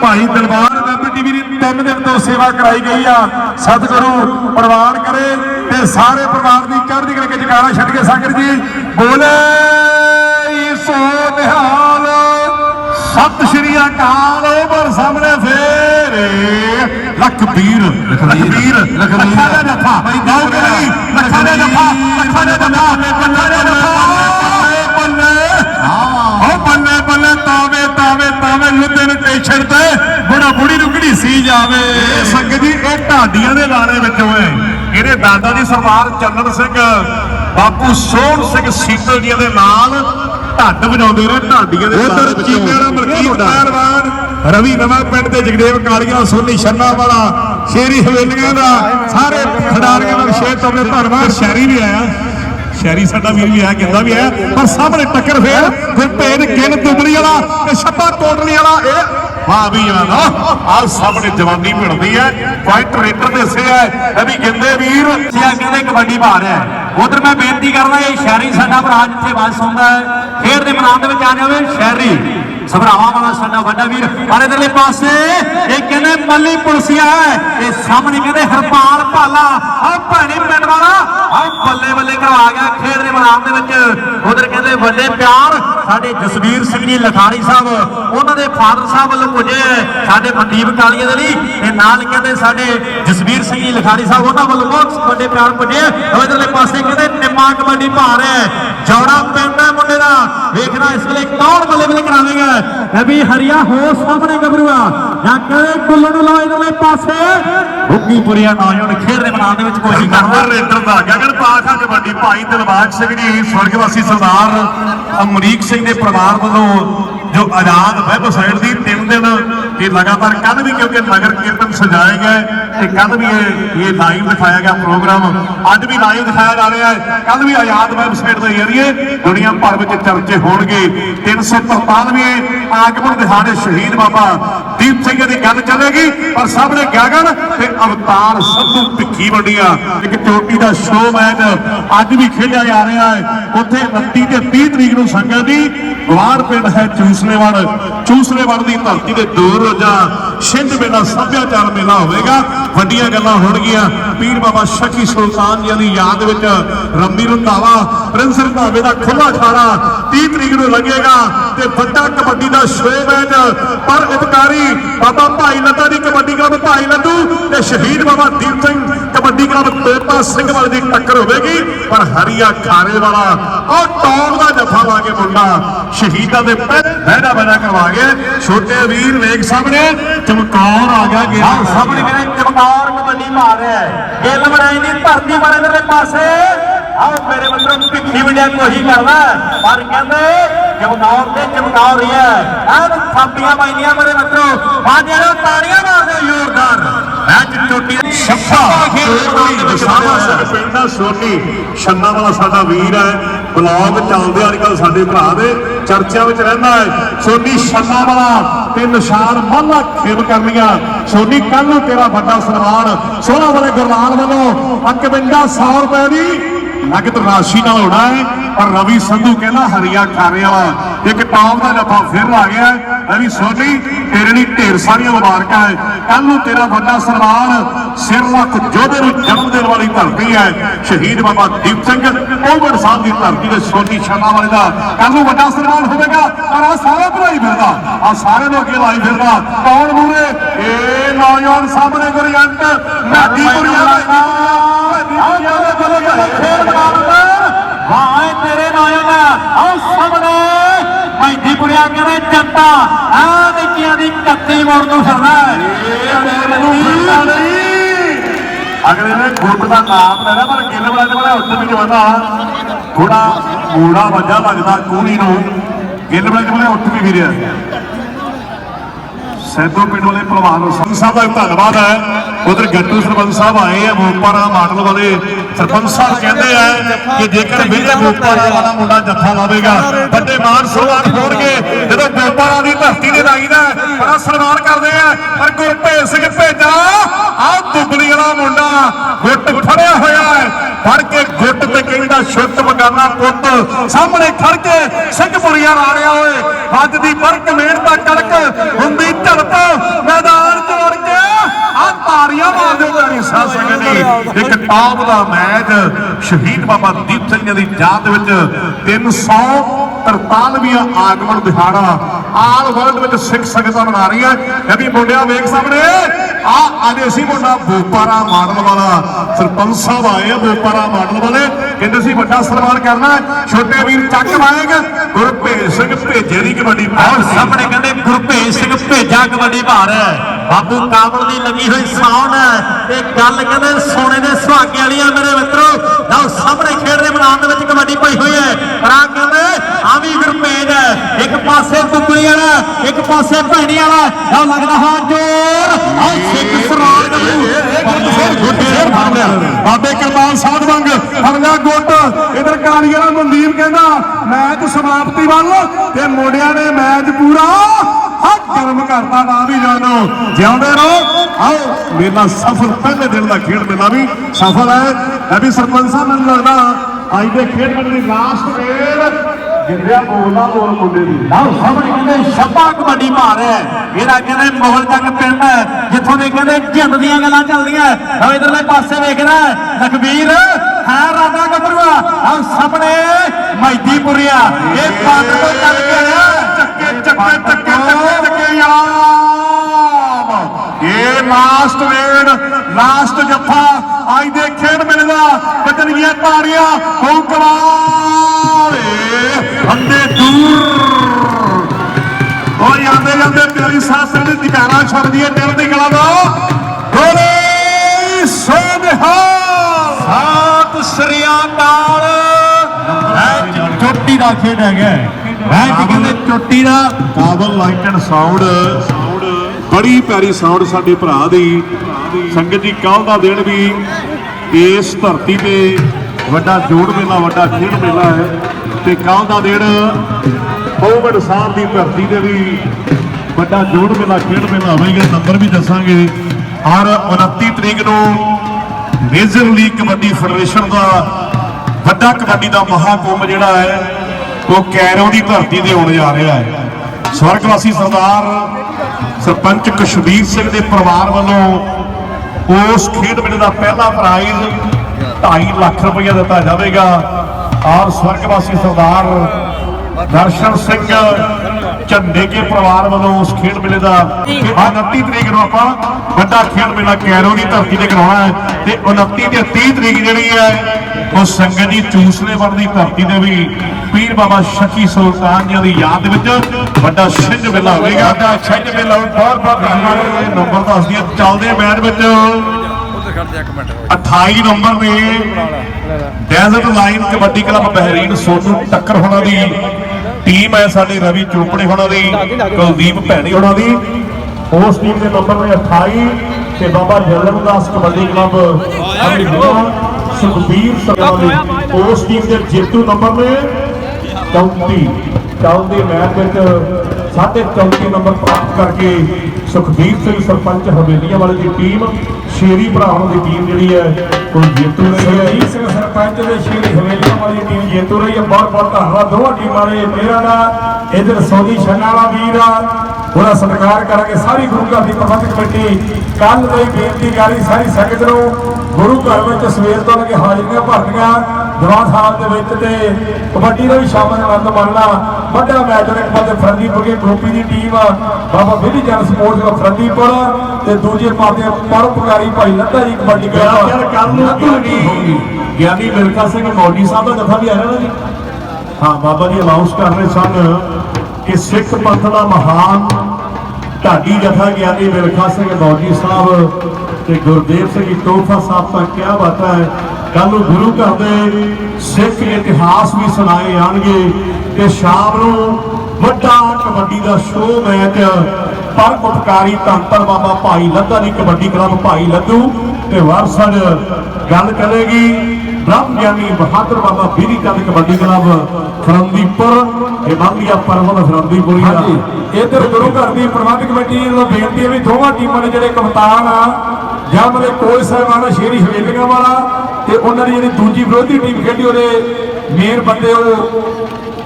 ਭਾਈ ਦਲਬਾਰ ਬਾਬੀ ਟੀਵੀ ਦੀ ਤਿੰਨ ਦਿਨ ਤੋਂ ਸੇਵਾ ਕਰਾਈ ਗਈ ਆ। ਸਤਿਗੁਰੂ ਪ੍ਰਵਾਨ ਕਰੇ ਤੇ ਸਾਰੇ ਪਰਿਵਾਰ ਦੀ ਚੜ੍ਹਦੀ ਕਲਾ ਕੇ ਜਗਾਰਾ ਛੱਡ ਕੇ ਸਾਗਰ ਜੀ ਬੋਲੇ, ਸੋ ਨਿਹਾਲ। ਸਤਿ ਸ਼੍ਰੀ ਅਕਾਲ। ਫੇਰੇ ਲੱਖ ਵੀਰ ਲਖਵੀਰ ਲੱਖਾਂ ਦਾ ਜੱਫਾ ਬਾਉ ਕੇ ਨਹੀਂ ਲੱਖਾਂ ਦਾ ਜੱਫਾ ਲੱਖਾਂ ਦਾ ਜੱਫਾ। ਲੱਖਾਂ ਦਾ ਜੱਫਾ ਬੱਲੇ ਓ ਬੱਲੇ ਬੱਲੇ ਤਾਵੇ ਤਾਵੇ ਤਾਵੇ ਲੁੱਤੇ ਨੂੰ ਟੇਸ਼ਨ ਤੇ ਬੁੜਾ ਬੁੜੀ ਨੂੰ ਘੜੀਸੀ ਜਾਵੇ? ਸੰਗਤ ਜੀ ਇਹ ਢਾਡੀਆਂ ਦੇ ਲਾਰੇ ਵਿੱਚ ਹੋਏ। ਇਹਦੇ ਦਾਦਾ ਜੀ ਸਰਦਾਰ ਚੰਨਨ ਸਿੰਘ ਬਾਪੂ ਸੋਹਣ ਸਿੰਘ ਸੀਤਲ ਜੀ ਦੇ ਨਾਲ ਢੱਡ ਵਜਾਉਂਦੇ ਰਹੇ ਢਾਡੀਆਂ ਦੇ ਉਧਰ ਚੀਮੇ ਵਾਲਾ ਮਲਕੀਤ ਪਹਿਲਵਾਨ ਰਵੀ ਨਵਾਂ ਪਿੰਡ ਦੇ ਜਗਦੇਵ ਕਾਲੀਆਂ, ਸੋਨੀ ਛੰਨਾ ਵਾਲਾ, ਸ਼ੇਰੀ ਹਵੇਲੀਆਂ ਦਾ, ਸਾਰੇ ਖਿਡਾਰੀਆਂ ਦਾ ਸ਼ੇਰ ਤੋਂ ਧੰਨਵਾਦ। ਸ਼ਹਿਰੀ ਵੀ ਆਇਆ। ਸ਼ਹਿਰੀ ਸਾਡਾ ਵੀਰ ਵੀ ਆਇਆ ਕਿੰਦਾ ਵੀ ਆਇਆ। ਪਰ ਸਾਹਮਣੇ ਟੱਕਰ ਫੇਰ, ਫਿਰ ਭੇਦ ਗਿੱਲ ਦੁਬਲੀ ਵਾਲਾ ਤੇ ਛੱਪਾ ਕੋਟਲੀ ਵਾਲਾ ਇਹ ਵਾਹ ਵੀ ਯਾਰ ਆਹ ਸਾਹਮਣੇ ਜਵਾਨੀ ਮਿਲਦੀ ਹੈ ਪੁਆਇੰਟ ਰੇਟਰ ਦੇ ਹੈ। ਇਹ ਗਿੰਦੇ ਵੀਰ ਸਿਆ ਕਹਿੰਦੇ ਕਬੱਡੀ ਪਾ ਹੈ। ਉਧਰ ਮੈਂ ਬੇਨਤੀ ਕਰਦਾ, ਇਹ ਸ਼ਹਿਰੀ ਸਾਡਾ ਭਰਾ ਜਿੱਥੇ ਆਵਾਜ਼ ਸੁਣਦਾ ਹੈ, ਖੇਡ ਦੇ ਮੈਦਾਨ ਦੇ ਵਿੱਚ ਆ ਜਾਵੇ ਸ਼ਹਿਰੀ ਸਭਰਾਵਾਂ ਵਾਲਾ ਸਾਡਾ ਵੱਡਾ ਵੀਰ, ਪਰ ਇਧਰਲੇ ਪਾਸੇ ਇਹ ਕਹਿੰਦੇ ਮੱਲੀ ਪੁਲਸੀਆ ਇਹ ਸਾਹਮਣੇ ਕਹਿੰਦੇ ਹਰਪਾਲ ਭਾਲਾ ਆ ਭੈਣੀ ਪਿੰਡ ਵਾਲਾ ਆ ਬੱਲੇ ਬੱਲੇ ਕਰਵਾ ਗਿਆ ਖੇਡ ਦੇ ਮੈਦਾਨ ਦੇ ਵਿੱਚ। ਉਧਰ ਕਹਿੰਦੇ ਵੱਡੇ ਪਿਆਰ, ਸਾਡੇ ਜਸਵੀਰ ਸਿੰਘ ਜੀ ਲਖਾਰੀ ਸਾਹਿਬ, ਉਹਨਾਂ ਦੇ ਫਾਦਰ ਸਾਹਿਬ ਵੱਲੋਂ ਪੁੱਜੇ ਸਾਡੇ ਮਨਦੀਪ ਕਾਲੀਆ ਦੇ ਲਈ। ਤੇ ਨਾਲ ਕਹਿੰਦੇ ਸਾਡੇ ਜਸਵੀਰ ਸਿੰਘ ਜੀ ਲਖਾਰੀ ਸਾਹਿਬ, ਉਹਨਾਂ ਵੱਲੋਂ ਬਹੁਤ ਵੱਡੇ ਪਿਆਰ ਪੁੱਜੇ ਇਧਰਲੇ ਪਾਸੇ ਕਹਿੰਦੇ ਨਿੰਮਾ ਕਬੱਡੀ ਪਾ ਹੈ। ਜੌੜਾ ਪਿੰਡ ਹੈ ਮੁੰਡੇ ਦਾ। ਵੇਖਣਾ ਇਸ ਵੇਲੇ ਕੌਣ ਬੱਲੇ ਬੱਲੇ ਕਰਾਵੇਗਾ? ਨਬੀ ਹਰੀਆ ਹੋ ਸਾਹਮਣੇ ਗੱਭਰੂਆ। ਜਾਂ ਕਹੇ ਗੁੱਲ ਨੂੰ ਲਾਓ ਇਧਰਲੇ ਪਾਸੇ। ਹੁੱਕੀਪੁਰੀਆ ਨੌਜਵਾਨ ਖੇਡ ਦੇ ਮੈਦਾਨ ਦੇ ਵਿੱਚ ਕੋਸ਼ਿਸ਼ ਕਰਦਾ। ਨੰਬਰ ਰੇਟਰ ਦਾ ਗਗਨ ਪਾਸ਼ਾ ਕਬੱਡੀ ਭਾਈ ਦਿਲਬਾਗ ਸਿੰਘ ਜੀ ਸਵਰਗਵਾਸੀ ਸਰਦਾਰ ਅਮਰੀਕ ਸਿੰਘ ਦੇ ਪਰਿਵਾਰ ਵੱਲੋਂ ਜੋ ਆਜ਼ਾਦ ਵੈਬਸਾਈਟ ਦੀ ਤਿੰਨ ਦਿਨ ਇਹ ਲਗਾਤਾਰ ਕੱਲ ਵੀ ਕਿਉਂਕਿ ਨਗਰ ਕੀਰਤਨ ਸਜਾਏ ਗਏ ਤੇ ਕੱਲ ਵੀ ਇਹ ਇਹ ਲਾਈਵ ਦਿਖਾਇਆ ਗਿਆ ਪ੍ਰੋਗਰਾਮ ਅੱਜ ਵੀ ਲਾਈਵ ਦਿਖਾਇਆ ਜਾ ਰਿਹਾ ਹੈ। ਕੱਲ ਵੀ ਆਜ਼ਾਦ ਵੈਬਸਾਈਟ ਦੇ ਜ਼ਰੀਏ ਦੁਨੀਆ ਭਰ ਵਿੱਚ ਚਰਚੇ ਹੋਣਗੇ। 343ਵੇਂ ਆਗਮਨ ਦਿਹਾੜੇ ਸ਼ਹੀਦ ਬਾਬਾ ਦੀਪ ਸਿੰਘ ਦੀ ਗੱਲ ਚੱਲੇਗੀ। ਪਰ ਸਾਹਮਣੇ ਗਗਨ ਤੇ ਅਵਤਾਰ ਸੰਧੂ ਭਿੱਖੀ ਵੰਡੀਆਂ। ਇੱਕ ਚੋਟੀ ਦਾ ਸ਼ੋਅ ਮੈਚ ਅੱਜ ਵੀ ਖੇਡਿਆ ਜਾ ਰਿਹਾ ਹੈ। ਉੱਥੇ 29 ਤੇ 30 ਤਰੀਕ ਨੂੰ ਸੰਗਤ ਦੀ ਗਵਾਰ ਪਿੰਡ ਹੈ ਚੂਸ ਚੂਸਨੇਵਾੜ ਚੂਸਨੇਵਾੜ ਦੀ ਧਰਤੀ ਦੇ ਦੂਰ ਰੋਜਾ ਛਿੰਝ ਮੇਲਾ ਸੱਭਿਆਚਾਰ ਮੇਲਾ ਹੋਵੇਗਾ। ਵੱਡੀਆਂ ਗੱਲਾਂ ਹੋਣਗੀਆਂ। ਪੀਰ ਬਾਬਾ ਸ਼ਕੀ ਸੁਲਤਾਨ ਜੀ ਦੀ ਯਾਦ ਵਿੱਚ ਰੰਮੀ ਰੰਧਾਵਾ ਪ੍ਰਿੰਸ ਰੰਧਾਵੇ ਦਾ ਖੁੱਲਾ ਖਾੜਾ 30 ਤਰੀਕ ਨੂੰ ਲੱਗੇਗਾ ਤੇ ਵੱਡਾ ਕਬੱਡੀ ਦਾ ਸ਼ੋਅ ਮੈਚ। ਪਰ ਇਤਕਾਰੀ ਬਾਬਾ ਭਾਈ ਲੱਦਾ ਦੀ ਕਬੱਡੀ ਕਲੱਬ ਭਾਈ ਲੱਡੂ ਤੇ ਸ਼ਹੀਦ ਬਾਬਾ ਦੀਪ ਸਿੰਘ ਕਬੱਡੀ ਕਲੱਬ ਤੋਤਾ ਸਿੰਘ ਵਾਲੇ ਦੀ ਟੱਕਰ ਹੋਵੇਗੀ। ਪਰ ਹਰੀਆ ਖਾਰੇ ਵਾਲਾ, ਉਹ ਟੌਪ ਦਾ ਜੱਫਾ ਲਾ ਕੇ ਮੁੰਡਾ ਸ਼ਹੀਦਾਂ ਦੇ ਬਹਿਣਾ ਬਹਿਣਾ ਕਰਵਾ ਕੇ ਛੋਟੇ ਵੀਰ ਵੇਖ ਸਾਹਮਣੇ ਚਮਕੌਰ ਆ ਗਿਆ ਗਿਆ ਆਹ ਸਾਹਮਣੇ ਕਹਿੰਦੇ ਚਮਕੌਰ ਕਬੱਡੀ ਮਾਰ ਰਿਹਾ ਹੈ। ਗਿੱਲ ਬਣਾਈ ਦੀ ਧਰਤੀ ਵਾਲੇ ਦੇ ਪਾਸੇ। ਆਹ ਮੇਰੇ ਮਤਲਬ ਭਿੱਖੀ ਵੰਡਿਆ ਕੋਹੀ ਕਰਦਾ ਪਰ ਕਹਿੰਦੇ ਚਮਕੌਰ ਤੇ ਚਮਕੌਰ ਹੀ ਹੈ। ਆਹ ਥਾਪੀਆਂ ਪਾਈਆਂ ਮੇਰੇ ਮਤਲਬ ਬਾਜੇ ਨੂੰ ਤਾੜੀਆਂ ਮਾਰਦੇ ਜ਼ੋਰਦਾਰ। ਮੈਚ ਚੋਟੀ ਛੱਪਾ ਵਿਸ਼ਾਵਾ ਸਿੰਘ ਪਿੰਡ ਦਾ ਸੋਨੀ। ਛੰਨਾ ਵਾਲਾ ਸਾਡਾ ਵੀਰ ਹੈ ਬਲੌਗ ਚੱਲਦੇ ਅੱਜ ਕੱਲ ਸਾਡੇ ਭਰਾ ਦੇ। ਚਰਚਿਆਂ ਵਿੱਚ ਰਹਿੰਦਾ ਹੈ। ਸੋਨੀ ਛੰਨਾ ਵਾਲਾ ਤੇ ਨਿਸ਼ਾਨ ਮੱਲਾ ਖੇਮ ਕਰਨੀਆਂ। ਸੋਨੀ ਕੱਲ ਨੂੰ ਤੇਰਾ ਵੱਡਾ ਸਨਮਾਨ। ਸੋਹਣਾ ਵਾਲੇ ਗੁਰਲਾਲ ਵੱਲੋਂ। 5100 ਰੁਪਏ ਦੀ ਨਗਦ ਰਾਸ਼ੀ ਨਾਲ ਹੋਣਾ ਹੈ, ਪਰ ਰਵੀ ਸੰਧੂ ਕਹਿੰਦਾ ਹਰੀਆ ਖਾਰੇ ਵਾਲਾ। ਇੱਕ ਟੌਪ ਦਾ ਜੱਫਾ ਫਿਰ ਆ ਗਿਆ ਹੈ। ਸੋਨੀ ਤੇਰੇ ਲਈ ਢੇਰ ਸਾਰੀਆਂ ਮੁਬਾਰਕਾਂ ਹੈ। ਕੱਲ ਨੂੰ ਤੇਰਾ ਵੱਡਾ ਸਨਮਾਨ ਸਿਰ ਜੋਧੇ ਨੂੰ ਜਨਮ ਦੇਣ ਵਾਲੀ ਧਰਤੀ ਹੈ। ਸ਼ਹੀਦ ਬਾਬਾ ਦੀਪ ਸਿੰਘ ਕੋਵੜ ਸਾਹਿਬ ਦੀ ਧਰਤੀ ਦੇ ਸੋਨੀ ਸ਼ਰਮਾ ਵਾਲੇ ਦਾ। ਕੱਲ ਨੂੰ ਵੱਡਾ ਸਨਮਾਨ ਹੋਵੇਗਾ, ਪਰ ਆ ਸਾਰਾ ਭਰਾਈ ਫਿਰਦਾ। ਆ ਸਾਰਿਆਂ ਨੂੰ ਅੱਗੇ ਲਾਈ ਫਿਰਦਾ। ਕੌਣ ਮੂਰੇ ਇਹ ਨੌਜਵਾਨ ਸਾਹਮਣੇ ਗੁਰਜੰਟ ਨਾਦੀ ਵਾਏ ਤੇਰੇ ਨਾਇਓ ਆਹ ਸਾਹਮਣੇ ਮਹਿਦੀਪੁਰਿਆ ਕਹਿੰਦੇ ਜਨਤਾ। ਆ ਨਿੱਕੀਆਂ ਦੀ ਕੱਤੀ ਮੋੜ ਨੂੰ ਫਿਰਦਾ ਅਗਲੇ ਨੇ ਗੁੱਟ ਦਾ ਨਾਮ ਲੈਣਾ ਪਰ ਗਿੱਲ ਵਾਲੇ ਵਾਲਾ ਉੱਤੇ ਵੀ? ਜਵਾਨਾ ਥੋੜਾ ਮੂੜਾ ਵੱਜਾ ਲੱਗਦਾ ਕੂਣੀ ਨੂੰ। ਗਿੱਲ ਵਾਲੇ ਵਾਲੇ ਉੱਠ ਵੀ ਫਿਰਿਆ। ਸੈਦੋ ਪਿੰਡ ਵਾਲੇ ਪਹਿਲਵਾਨ ਸੰਤ ਸਾਹਿਬ ਦਾ ਧੰਨਵਾਦ ਹੈ। ਉਧਰ ਗੱਟੂ ਸਰਪੰਚ ਸਾਹਿਬ ਆਏ ਆ ਮੋਪਾਰਾ ਮਾਡਲ ਵਾਲੇ ਸਰਪੰਚ ਸਾਹਿਬ ਕਹਿੰਦੇ ਆ ਕਿ ਜੇਕਰ ਵਿਜੇ ਮੋਪਾਰਾ ਵਾਲਾ ਮੁੰਡਾ ਜੱਫਾ ਲਾਵੇਗਾ ਵੱਡੇ ਮਾਨ ਸਨਮਾਨ ਹੋਣਗੇ। ਜਦੋਂ ਮੋਪਾਰਾ ਦੀ ਧਰਤੀ ਤੇ ਲਾਈਦਾ ਬੜਾ ਸਨਮਾਨ ਕਰਦੇ ਆ ਪਰ ਗੁਰਭੇਜ ਸਿੰਘ ਭੇਜਾ ਆਹ ਦੁਬਲੀ ਵਾਲਾ ਮੁੰਡਾ ਗੁੱਟ ਫੜਿਆ ਹੋਇਆ ਹੈ। ਫੜ ਕੇ ਗੁੱਟ ਤੇ ਕਹਿੰਦਾ ਛੁੱਟ ਪੁੱਤ। ਸਾਹਮਣੇ ਖੜ ਕੇ ਸਿੰਘਪੁਰੀਆ ਲਾ ਓਏ। ਅੱਜ ਦੀ ਬਰਕ ਮਿਹਨਤਾਂ ਕੜਕ ਹੁੰਦੀ ਝੜਪ ਮੈਦਾਨ ਚ ਕੇ ਆ ਤਾਰੀਆਂ ਮਾਰ ਦਿਓ ਮੇਰੀ ਸਾਹ ਇੱਕ ਟਾਪ ਦਾ ਮੈਚ ਸ਼ਹੀਦ ਬਾਬਾ ਦੀਪ ਸਿੰਘ ਦੀ ਯਾਦ ਵਿੱਚ 343ਵਾਂ ਆਗਮਨ ਦਿਹਾੜਾ ਆਲ ਵਰਲਡ ਵਿੱਚ ਸਿੱਖ ਸੰਗਤਾਂ ਮਨਾ ਰਹੀਆਂ। ਇਹ ਵੀ ਮੁੰਡਿਆਂ, ਵੇਖ ਸਾਹਮਣੇ। ਆ, ਅੱਜ ਅਸੀਂ ਮੁੰਡਾ ਬੋਪਾਰਾ ਮਾਡਲ ਵਾਲਾ। ਸਰਪੰਚ ਸਾਹਿਬ ਆਏ ਆ ਬੋਪਾਰਾ ਮਾਡਲ ਵਾਲੇ। ਕਹਿੰਦੇ ਸੀ ਵੱਡਾ ਸਨਮਾਨ ਕਰਨਾ। ਛੋਟੇ ਵੀਰ ਚੱਕ ਵਾਏਗ ਗੁਰਭੇਜ ਸਿੰਘ ਭੇਜੇ ਦੀ ਕਬੱਡੀ ਬਹੁਤ ਸਾਹਮਣੇ ਕਹਿੰਦੇ ਗੁਰਭੇਜ ਸਿੰਘ ਭੇਜਾ ਕਬੱਡੀ ਭਾਰ। ਹੈ ਬਾਬੂ ਕਾਬਲ ਦੀ ਲੱਗੀ ਹੋਈ ਹੈ ਇਹ ਗੱਲ ਕਹਿੰਦੇ ਸੋਨੇ ਦੇ ਸੁਹਾਗੇ ਵਾਲੀਆਂ ਮੇਰੇ ਮਿੱਤਰੋ। ਲਓ ਸਾਹਮਣੇ ਖੇਡ ਦੇ ਮੈਦਾਨ ਦੇ ਵਿੱਚ ਕਬੱਡੀ ਪਈ ਹੋਈ ਹੈ। ਪਰ ਆ ਕਹਿੰਦੇ ਆ ਵੀ ਗੁਰਭੇਜ ਹੈ। ਇੱਕ ਪਾਸੇ ਕੁੱਕੜੀ ਵਾਲਾ ਇੱਕ ਪਾਸੇ ਭੈਣੀ ਵਾਲਾ। ਲਓ ਲੱਗਦਾ ਹਾਂ ਜੋਰ। ਆ ਸਿੱਖ ਸਰਾਜ ਬਾਬੇ ਕਰਮਾਲ ਸਾਧ ਵਾਂਗ ਫੜਿਆ ਗੁੱਟ ਇਧਰ ਕਾਲੀਆਂ ਦਾ ਮਨਦੀਪ ਕਹਿੰਦਾ, ਮੈਚ ਸਮਾਪਤੀ ਵੱਲ ਤੇ ਮੁੰਡਿਆਂ ਨੇ ਮੈਚ ਪੂਰਾ ਹਾ ਗਰਮ ਕਰਤਾ, ਨਾ ਵੀ ਜਾਨੋ ਜਿਉਂਦੇ ਰਹੋ। ਆਓ, ਮੇਲਾ ਸਫਲ, ਪਹਿਲੇ ਦਿਨ ਦਾ ਖੇਡ ਮੇਲਾ ਵੀ ਸਫਲ ਹੈ। ਇਹ ਵੀ ਸਰਪੰਚ ਸਾਹਿਬ ਮੈਨੂੰ ਲੱਗਦਾ ਅੱਜ ਦੇ ਖੇਡ ਮੇਲੇ ਦੀ ਲਾਸਟ ਵੇਲ ਜਿੰਦਿਆ ਬੋਲਦਾ ਬੋਲ ਮੁੰਡੇ ਦੀ ਲਓ, ਸਾਹਮਣੇ ਕਹਿੰਦੇ, ਛੱਪਾ ਕਬੱਡੀ ਮਾਰ ਰਿਹਾ ਇਹਦਾ ਕਹਿੰਦੇ ਮੋਹਲ ਤੱਕ ਪਿੰਡ ਹੈ, ਜਿੱਥੋਂ ਦੇ ਕਹਿੰਦੇ ਜਿੰਦ ਦੀਆਂ ਗੱਲਾਂ ਚੱਲਦੀਆਂ ਲਓ, ਇਧਰਲੇ ਪਾਸੇ ਵੇਖਣਾ ਲਖਬੀਰ ਹੈ, ਰਾਜਾ ਗੱਭਰੂਆ। ਆਹ ਸਾਹਮਣੇ ਮਹਿਦੀਪੁਰੀਆ। ਇਹ ਪਾਤਰ ਤੋਂ ਚੱਲ ਕੇ ਚੱਕੇ ਚੱਕੇ ਚੱਕੇ ਚੱਕੇ ਚੱਕੇ ਯਾਮ ਇਹ ਲਾਸਟ ਵੇੜ ਲਾਸਟ ਜੱਫਾ। ਅੱਜ ਦੇ ਖੇਡ ਮੇਲੇ ਦਾ ਬਚਣਗੀਆਂ ਤਾੜੀਆਂ ਹੋ ਕਮਾਲ। ਅੰਦੇ ਦੂਰ। ਉਹ ਜਾਂਦੇ ਜਾਂਦੇ ਪਿਆਰੀ ਸਾਧ ਸੰਗਤ ਦੀ ਜਕਾਰਾ ਛੱਡਦੀ ਹੈ ਦਿਲ ਦੀ ਗਲਾ ਦਾ। ਬੋਲੇ ਸੋਨਿਹਾਲ ਸਤਿ ਸ੍ਰੀ ਅਕਾਲ ਇਹ ਚੋਟੀ ਦਾ ਖੇਡ ਹੈਗਾ ਮੈਂ ਕਹਿੰਦੇ ਚੋਟੀ ਦਾ। ਕਾਬਲ ਲਾਈਟ ਐਂਡ ਸਾਊਂਡ ਬੜੀ ਪਿਆਰੀ ਸਾਊਂਡ ਸਾਡੇ ਭਰਾ ਦੀ। ਸੰਗਤ ਜੀ ਕੱਲ ਦਾ ਦਿਨ ਵੀ ਇਸ ਧਰਤੀ ਤੇ ਵੱਡਾ ਜੋੜ ਮੇਲਾ ਵੱਡਾ ਖੇਡ ਮੇਲਾ ਹੈ। ਤੇ ਕੱਲ ਦਾ ਦਿਨ ਕੋਵਿਡ ਸਾਹਿਬ ਦੀ ਧਰਤੀ ਦੇ ਵੀ ਵੱਡਾ ਜੋੜ ਮੇਲਾ, ਖੇਡ ਮੇਲਾ ਹੋਵੇਗਾ, ਨੰਬਰ ਵੀ ਦੱਸਾਂਗੇ। ਔਰ 29 ਤਰੀਕ ਨੂੰ ਮੇਜਰ ਲੀਗ ਕਬੱਡੀ ਫੈਡਰੇਸ਼ਨ ਦਾ ਵੱਡਾ ਕਬੱਡੀ ਦਾ ਮਹਾਕੁੰਭ ਜਿਹੜਾ ਹੈ, ਉਹ ਕੈਰੋ ਦੀ ਧਰਤੀ ਤੇ ਹੋਣ ਜਾ ਰਿਹਾ ਹੈ। ਸਵਰਗਵਾਸੀ ਸਰਦਾਰ ਸਰਪੰਚ ਕਸ਼ਮੀਰ ਸਿੰਘ ਦੇ ਪਰਿਵਾਰ ਵੱਲੋਂ ਉਸ ਖੇਡ ਮੇਲੇ ਦਾ ਪਹਿਲਾ ਪ੍ਰਾਈਜ਼ 2.5 ਲੱਖ ਰੁਪਏ ਦਿੱਤਾ ਜਾਵੇਗਾ। ਔਰ ਸਵਰਗਵਾਸੀ ਸਰਦਾਰ ਦਰਸ਼ਨ ਸਿੰਘ ਝੰਡੇ ਕੇ ਪਰਿਵਾਰ ਵੱਲੋਂ ਉਸ ਖੇਡ ਮੇਲੇ ਦਾ 29 ਤਰੀਕ ਨੂੰ ਆਪਾਂ ਵੱਡਾ ਖੇਡ ਮੇਲਾ ਕੈਰੋ ਦੀ ਧਰਤੀ ਤੇ ਕਰਾਉਣਾ ਹੈ ਤੇ 29 ਤੇ 30 ਤਰੀਕ ਜਿਹੜੀ ਹੈ ਉਹ ਸੰਗਤ ਦੀ ਚੂਸਲੇਵਰ ਦੀ ਧਰਤੀ ਤੇ ਵੀ ਪੀਰ ਬਾਬਾ ਸ਼ਕੀ ਸੁਲਤਾਨ ਜੀ ਦੀ ਯਾਦ ਦੇ ਵਿੱਚ ਵੱਡਾ ਛਿੰਝ ਮੇਲਾ ਹੋਵੇਗਾ। ਵੱਡਾ ਛਿੰਝ ਮੇਲਾ ਬਹੁਤ ਬਹੁਤ ਧੰਨਵਾਦ। ਨੰਬਰ ਦੱਸ ਦਈਏ ਚੱਲਦੇ ਮੈਚ ਵਿੱਚ। 28 ਨੰਬਰ ਦੇ Desert Line kabaddi club Bahrain Sonu ਟੱਕਰ ਹੋਣਾ ਦੀ ਟੀਮ ਹੈ ਸਾਡੇ ਰਵੀ ਚੋਪੜੇ ਹੋਣਾ ਦੀ ਕੁਲਦੀਪ ਭੈਣੀ ਹੋਣਾ ਦੀ। ਉਸ ਟੀਮ ਦੇ ਨੰਬਰ ਨੇ 28 ਤੇ ਬਾਬਾ ਜਲਨਦਾਸ ਕਬੱਡੀ ਕਲੱਬ ਅਮਰੀਕਾ ਸੁਖਬੀਰ ਦੀ। ਉਸ ਟੀਮ ਦੇ ਜੇਤੂ ਨੰਬਰ ਨੇ 34 ਚੱਲਦੇ ਮੈਚ ਵਿੱਚ ਸਾਢੇ 34 ਨੰਬਰ ਪ੍ਰਾਪਤ ਕਰਕੇ ਸੁਖਬੀਰ ਸਿੰਘ ਸਰਪੰਚ ਹਵੇਲੀਆਂ ਵਾਲੇ ਦੀ ਟੀਮ ਸ਼ੇਰੀ ਭਰਾਵਾਂ ਦੀ ਟੀਮ ਜਿਹੜੀ ਹੈ, ਉਹ ਜੇਤੂ ਰਹੀ ਹੈ। ਸਰਜੀਤ ਸਰਪੰਚ ਦੇ ਸ਼੍ਰੀ ਹਵੇਲੀਆਂ ਵਾਲੀ ਟੀਮ ਜੇਤੂ ਰਹੀ ਹੈ। ਬਹੁਤ ਬਹੁਤ ਧੰਨਵਾਦ ਦੋਵਾਂ ਟੀਮਾਂ ਦੇ ਮੇਰਾ ਦਾ ਇਧਰ ਸੋਦੀ ਛੰਨਾ ਵਾਲਾ ਵੀਰ ਆ। ਉਹਦਾ ਸਤਿਕਾਰ ਕਰਾਂਗੇ। ਸਾਰੀ ਗੁਰੂ ਘਰ ਦੀ ਪ੍ਰਬੰਧਕ ਕਮੇਟੀ ਕੱਲ ਲਈ ਬੇਨਤੀ ਕਰੀ ਸਾਰੀ ਸੰਗਤ ਨੂੰ, ਗੁਰੂ ਘਰ ਵਿੱਚ ਸਵੇਰ ਤੋਂ ਲੈ ਕੇ ਹਾਜ਼ਰੀਆਂ ਭਰਨੀਆਂ। ਜਵਾਨ ਸਾਹਿਬ ਦੇ ਵਿੱਚ ਤੇ ਕਬੱਡੀ ਦਾ ਵੀ ਸ਼ਾਮਲ ਆਨੰਦ ਮਾਣਨਾ ਵੱਡਾ ਮੈਚ ਇੱਕ ਪਾਸੇ ਫਰਦੀਪੁਰ ਕੇ ਗੋਪੀ ਦੀ ਟੀਮ ਆ। ਬਾਬਾ ਵਿਧੀ ਜਨ ਸਪੋਰਟਸ ਦਾ ਫਰਦੀਪੁਰ ਤੇ ਦੂਜੇ ਪਾਸੇ ਪਰਉਪਕਾਰੀ ਭਾਈ ਲੱਤਾ ਜੀ ਕਬੱਡੀ ਯਾਰ ਯਾਰ ਕੱਲ ਨੂੰ ਹੋਊਗੀ? ਗਿਆਨੀ ਮਿਲਖਾ ਸਿੰਘ ਮੌਲੀ ਸਾਹਿਬ ਦਾ ਦਫਾ ਵੀ ਆਇਆ ਨਾ ਜੀ? ਹਾਂ ਬਾਬਾ ਜੀ ਅਨਾਉਂਸ ਕਰ ਰਹੇ ਸਨ ਕਿ ਸਿੱਖ ਪੰਥ ਦਾ ਮਹਾਨ ਢਾਡੀ ਜਥਾ ਗਿਆਨੀ ਮਿਲਖਾ ਸਿੰਘ ਮੌਲੀ ਸਾਹਿਬ ਤੇ ਗੁਰਦੇਵ ਸਿੰਘ ਤੋਹਫਾ ਸਾਹਿਬ ਤਾਂ ਕਿਆ ਬਾਤ ਹੈ। ਕੱਲ ਨੂੰ ਗੁਰੂ ਘਰ ਦੇ ਸਿੱਖ ਇਤਿਹਾਸ ਵੀ ਸੁਣਾਏ ਜਾਣਗੇ ਤੇ ਸ਼ਾਮ ਨੂੰ ਵੱਡਾ ਕਬੱਡੀ ਦਾ ਸ਼ੋਅ ਮੈਚ ਪਰ ਉਪਕਾਰੀ ਤੰਤਰ ਬਾਬਾ ਭਾਈ ਲੱਦਾ ਦੀ ਕਬੱਡੀ ਕਲੱਬ ਭਾਈ ਲੱਦੂ ਤੇ ਵਾਰਸੜ ਗੱਲ ਕਰੇਗੀ। ਬ੍ਰਹਮ ਗਿਆਨੀ ਬਹਾਦਰ ਬਾਬਾ ਬੀਰੀ ਚੰਦ ਕਬੱਡੀ ਕਲੱਬ ਫਰੰਦੀਪੁਰ ਇਹ ਬੰਦੀਆ ਪਰਮਲ ਫਰੰਦੀਪੁਰੀ ਦਾ। ਇਧਰ ਗੁਰੂ ਘਰ ਦੀ ਪ੍ਰਬੰਧਕ ਕਮੇਟੀ ਨੂੰ ਬੇਨਤੀ ਹੈ ਵੀ ਦੋਵਾਂ ਟੀਮਾਂ ਦੇ ਜਿਹੜੇ ਕਪਤਾਨ ਆ, ਜਾਂ ਮਲੇ ਕੋਚ ਸਾਹਿਬਾਨ ਆ, ਸ਼ੇਰੀ ਹਵੇਲੀਆਂ ਵਾਲਾ ਤੇ ਉਹਨਾਂ ਦੀ ਜਿਹੜੀ ਦੂਜੀ ਵਿਰੋਧੀ ਟੀਮ ਖੇਡੀ ਉਹਦੇ ਮੇਨ ਬੰਦੇ ਉਹ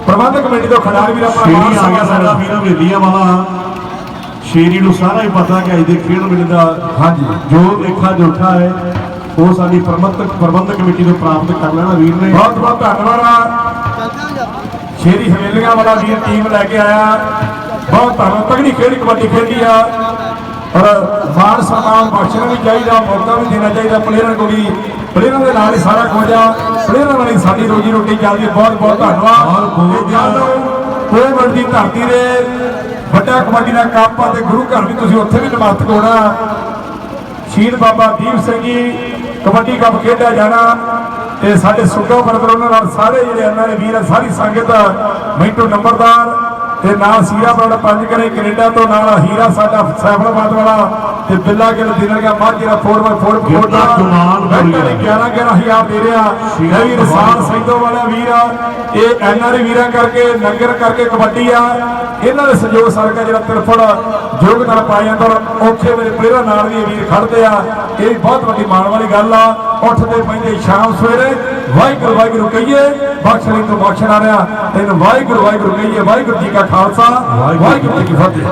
ਪ੍ਰਬੰਧਕ ਕਮੇਟੀ ਤੋਂ ਖਿਡਾਰੀ ਵੀਰ ਆਪਣਾ ਸ਼ੇਰੀ ਆ ਗਿਆ ਸਾਡਾ ਵੀਰਾ ਵੇਲੀਆ ਵਾਲਾ। ਸ਼ੇਰੀ ਨੂੰ ਸਾਰਾ ਹੀ ਪਤਾ ਕਿ ਅੱਜ ਦੇ ਖੇਡ ਮੇਲੇ ਦਾ ਹਾਂਜੀ। ਜੋ ਲੇਖਾ ਜੋਖਾ ਹੈ ਉਹ ਸਾਡੀ ਪ੍ਰਬੰਧਕ ਪ੍ਰਬੰਧਕ ਕਮੇਟੀ ਤੋਂ ਪ੍ਰਾਪਤ ਕਰ ਲੈਣਾ ਵੀਰ ਨੇ। ਬਹੁਤ ਬਹੁਤ ਧੰਨਵਾਦ ਆ। ਸ਼ੇਰੀ ਹਵੇਲੀਆਂ ਵਾਲਾ ਵੀਰ ਟੀਮ ਲੈ ਕੇ ਆਇਆ। ਬਹੁਤ ਧੰਨਵਾਦ। ਤਗੜੀ ਖੇਡ ਕਬੱਡੀ ਖੇਡੀ ਆ। ਔਰ ਮਾਨ ਸਨਮਾਨ ਬਖਸ਼ਣਾ ਵੀ ਚਾਹੀਦਾ ਮੌਕਾ ਵੀ ਦੇਣਾ ਚਾਹੀਦਾ ਪਲੇਅਰਾਂ ਨੂੰ ਵੀ ਪਲੇਅਰਾਂ ਦੇ ਨਾਲ ਹੀ ਸਾਰਾ ਕੁਝ ਆ। ਪਲੇਅਰਾਂ ਨਾਲ ਹੀ ਸਾਡੀ ਰੋਜੀ ਰੋਟੀ ਚੱਲਦੀ ਬਹੁਤ ਬਹੁਤ ਧੰਨਵਾਦ। ਕੋਵਿਡ ਦੀ ਧਰਤੀ ਦੇ ਵੱਡਾ ਕਬੱਡੀ ਦਾ ਕੱਪ ਆ ਤੇ ਗੁਰੂ ਘਰ ਵੀ ਤੁਸੀਂ ਉੱਥੇ ਵੀ ਨਮਸਤਕ ਹੋਣਾ ਸ਼ਹੀਦ ਬਾਬਾ ਦੀਪ ਸਿੰਘ ਜੀ ਕਬੱਡੀ ਕੱਪ ਖੇਡਿਆ ਜਾਣਾ। ਤੇ ਸਾਡੇ ਸੁੱਕਾ ਬਰਦਰ ਉਹਨਾਂ ਨਾਲ ਸਾਰੇ ਜਿਹੜੇ ਇਹਨਾਂ ਦੇ ਵੀਰ ਸਾਰੀ ਸੰਗਤ ਮਿੰਟੂ ਨੰਬਰਦਾਰ ਤੇ ਨਾਲ ਸੀਰਾ ਬਰੋੜਾ ਪੰਜ ਕਰੇ ਕੈਨੇਡਾ ਤੋਂ ਨਾਲ ਹੀਰਾ ਸਾਡਾ ਸੈਫਲਾਬਾਦ ਵਾਲਾ ਤੇ ਬਿੱਲਾ ਗਿਲ ਦਿਨਰਗਾ ਮਾਝੇਰਾ 4x4 ਗਿੱਧਾ ਜਮਾਲ ਬੋਲਦਾ ਬੋਲਿਆ। 11 11000 ਦੇ ਰਿਹਾ। ਇਹ ਵੀ ਰਸਾਲ ਸੈਂਦੋ ਵਾਲਾ ਵੀਰ ਆ। ਇਹ ਐਨਆਰ ਵੀਰਾਂ ਕਰਕੇ ਨਗਰ ਕਰਕੇ ਕਬੱਡੀ ਆ। ਇਹਨਾਂ ਦੇ ਸਹਿਯੋਗ ਸਰਕਾ ਜਿਹੜਾ ਤਿਰਫੜ ਯੋਗਦਾਨ ਪਾਇਆ ਜਾਂਦਾ ਔਖੇ ਵੇਲੇ ਪਲੇਅਰਾਂ ਨਾਲ ਵੀ ਵੀਰ ਖੜਦੇ ਆ। ਇਹ ਬਹੁਤ ਵੱਡੀ ਮਾਣ ਵਾਲੀ ਗੱਲ ਆ। ਉੱਠਦੇ ਪੈਂਦੇ ਸ਼ਾਮ ਸਵੇਰੇ ਵਾਹਿਗੁਰੂ ਵਾਹਿਗੁਰੂ ਕਹੀਏ ਬਖਸ਼ਣੀ ਤੋਂ ਬਖਸ਼ਣਾ ਰਿਹਾ ਤੈਨੂੰ ਵਾਹਿਗੁਰੂ ਵਾਹਿਗੁਰੂ ਕਹੀਏ ਵਾਹਿਗੁਰੂ ਜੀ ਕਾ ਖਾਲਸਾ ਵਾਹਿਗੁਰੂ ਜੀ ਕੀ ਫਤਿਹ।